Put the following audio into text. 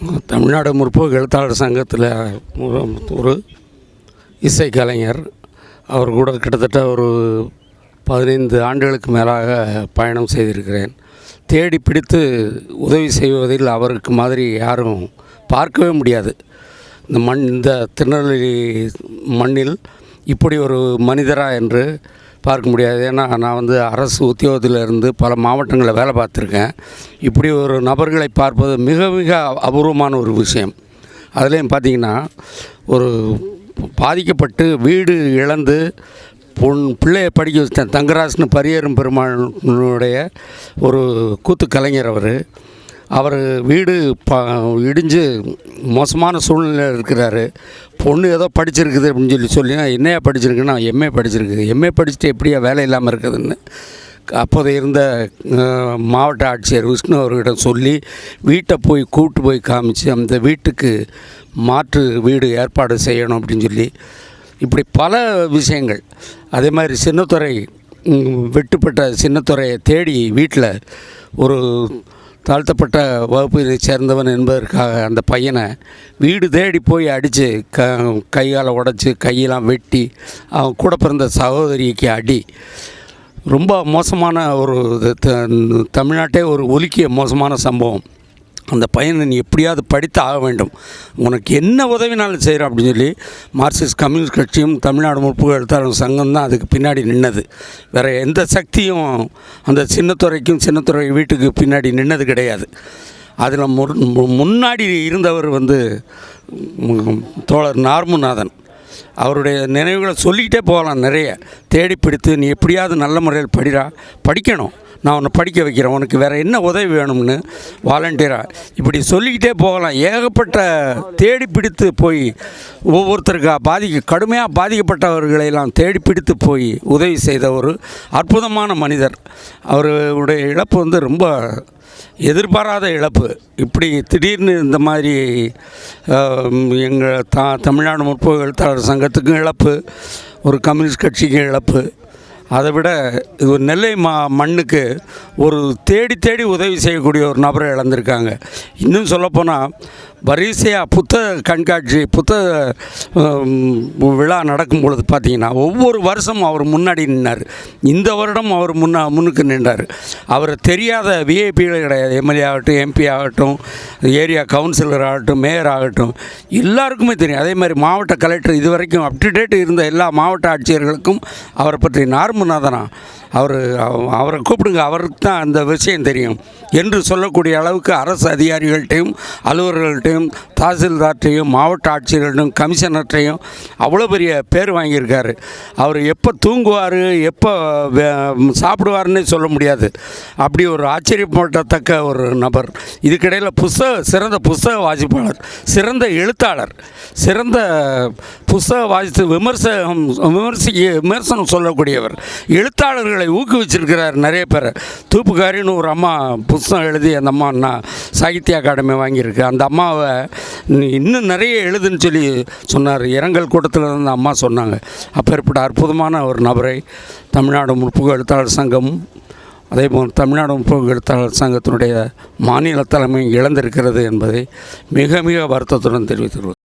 தமிழ்நாடு முற்போக்கு எழுத்தாளர் சங்கத்தில் ஒரு இசைக்கலைஞர் இசை கலைஞர். அவர் கூட கிட்டத்தட்ட ஒரு பதினைந்து ஆண்டுகளுக்கு மேலாக பயணம் செய்திருக்கிறேன். தேடி பிடித்து உதவி செய்வதில் அவருக்கு மாதிரி யாரும் பார்க்கவே முடியாது. இந்த மண் இந்த திருநெல்வேலி மண்ணில் இப்படி ஒரு மனிதரா என்று பார்க்க முடியாது. ஏன்னா நான் வந்து அரசு உத்தியோகத்தில் இருந்து பல மாவட்டங்களில் வேலை பார்த்துருக்கேன். இப்படி ஒரு நபர்களை பார்ப்பது மிக மிக அபூர்வமான ஒரு விஷயம். அதுலேயும் பார்த்தீங்கன்னா ஒரு பாதிக்கப்பட்டு வீடு இழந்து பொன் பிள்ளையை படிக்க வச்சேன் தங்கராஜ்னு பரியரும் பெருமானுடைய ஒரு கூத்து கலைஞர் அவர். அவர் வீடு ப இடிஞ்சு மோசமான சூழ்நிலையில் இருக்கிறாரு. பொண்ணு ஏதோ படிச்சிருக்குது அப்படின்னு சொல்லி சொல்லி நான் என்னையா படிச்சிருக்குன்னா எம்ஏ படிச்சிருக்கு. எம்ஏ படிச்சுட்டு எப்படியா வேலை இல்லாமல் இருக்குதுன்னு? அப்போது இருந்த மாவட்ட ஆட்சியர் விஷ்ணு அவர்களிடம் சொல்லி வீட்டை போய் கூப்பிட்டு போய் காமிச்சு அந்த வீட்டுக்கு மாற்று வீடு ஏற்பாடு செய்யணும் அப்படின்னு சொல்லி இப்படி பல விஷயங்கள். அதே மாதிரி சின்னத்துறை வெட்டுப்பட்ட சின்னத்துறையை தேடி வீட்டில் ஒரு தாழ்த்தப்பட்ட வகுப்பினை சேர்ந்தவன் என்பதற்காக அந்த பையனை வீடு தேடி போய் அடித்து க கையால் உடச்சி கையெல்லாம் வெட்டி அவன் கூட பிறந்த சகோதரிக்கு அடி. ரொம்ப மோசமான ஒரு த- தமிழ்நாட்டே ஒரு ஒலுக்கிய மோசமான சம்பவம். அந்த பையனை நீ எப்படியாவது படித்து ஆக வேண்டும். உனக்கு என்ன உதவினாலும் செய்கிறோம் அப்படின்னு சொல்லி மார்க்சிஸ்ட் கம்யூனிஸ்ட் கட்சியும் தமிழ்நாடு முற்போக்கு எழுத்தாளர் சங்கம் தான் அதுக்கு பின்னாடி நின்னது. வேறு எந்த சக்தியும் அந்த சின்னத்துறைக்கும் சின்னத்துறை வீட்டுக்கு பின்னாடி நின்னது கிடையாது. அதில் முன்னாடி இருந்தவர் வந்து தோழர் நார்முநாதன். அவருடைய நினைவுகளை சொல்லிக்கிட்டே போகலாம் நிறைய. தேடி பிடித்து நீ எப்படியாவது நல்ல முறையில் படிடா படிக்கணும். நான் உன்னை படிக்க வைக்கிறேன். உனக்கு வேறு என்ன உதவி வேணும்னு? வாலண்டியராக இப்படி சொல்லிக்கிட்டே போகலாம். ஏகப்பட்ட தேடி பிடித்து போய் ஒவ்வொருத்தருக்கா பாதிக்க கடுமையாக பாதிக்கப்பட்டவர்களையெல்லாம் தேடி பிடித்து போய் உதவி செய்த ஒரு அற்புதமான மனிதர். அவருடைய இழப்பு வந்து ரொம்ப எதிர்பாராத இழப்பு. இப்படி திடீர்னு இந்த மாதிரி எங்கள் தா தமிழ்நாடு முற்போக்கு எழுத்தாளர் சங்கத்துக்கும் இழப்பு. ஒரு கம்யூனிஸ்ட் கட்சிக்கும் இழப்பு. அதை விட இது ஒரு நெல்லை மா மண்ணுக்கு ஒரு தேடி தேடி உதவி செய்யக்கூடிய ஒரு நபரை இழந்திருக்காங்க. இன்னும் சொல்லப்போனால் வரிசையாக புத்தக கண்காட்சி புத்தக விழா நடக்கும் பொழுது பார்த்தீங்கன்னா ஒவ்வொரு வருஷமும் அவர் முன்னாடி நின்னார். இந்த வருடம் அவர் முன்னா முன்னுக்கு நின்றார். அவர் தெரியாத விஐபிகள் கிடையாது. எம்எல்ஏ ஆகட்டும் எம்பி ஆகட்டும் ஏரியா கவுன்சிலர் ஆகட்டும் மேயர் ஆகட்டும் எல்லாருக்குமே தெரியும். அதே மாதிரி மாவட்ட கலெக்டர் இது வரைக்கும் அப் டு டேட் இருந்த எல்லா மாவட்ட ஆட்சியர்களுக்கும் அவரை பற்றி நார்மநாதனா அவர் அவரை கூப்பிடுங்க. அவருக்கு தான் அந்த விஷயம் தெரியும். என்று சொல்லக்கூடிய அளவுக்கு அரசு அதிகாரிகள்கிட்டையும் அலுவலர்கள்ட்டையும் தாசில்தார்ட்டையும் மாவட்ட ஆட்சியர்கள்ட்டையும் கமிஷனர்கிட்டையும் அவ்வளோ பெரிய பேர் வாங்கியிருக்காரு. அவர் எப்போ தூங்குவார் எப்போ சாப்பிடுவார்னே சாப்பிடுவாருன்னே சொல்ல முடியாது. அப்படி ஒரு ஆச்சரியப்படத்தக்க ஒரு நபர். இதுக்கிடையில் புஸ்தக சிறந்த புஸ்தக வாசிப்பாளர் சிறந்த எழுத்தாளர் சிறந்த புஸ்தக வாசித்து விமர்சனம் விமர்சிக்க விமர்சனம் சொல்லக்கூடியவர். எழுத்தாளர்களை ஊக்குவிச்சிருக்கிறார் நிறைய பேர். தூப்புக்காரின்னு ஒரு அம்மா புஸ்தகம் எழுதி அந்த அம்மா நான் சாகித்ய அகாடமி வாங்கியிருக்கு. அந்த அம்மாவை இன்னும் நிறைய எழுதுன்னு சொல்லி சொன்னார். இரங்கல் கூட்டத்தில் இருந்து அம்மா சொன்னாங்க. அப்பேற்பட்ட அற்புதமான ஒரு நபரை தமிழ்நாடு முற்போக்கு எழுத்தாளர் சங்கம் அதேபோல் தமிழ்நாடு முற்போக்கு எழுத்தாளர் சங்கத்தினுடைய மாநில தலைமை இழந்திருக்கிறது என்பதை மிக மிக வருத்தத்துடன் தெரிவித்துள்ளது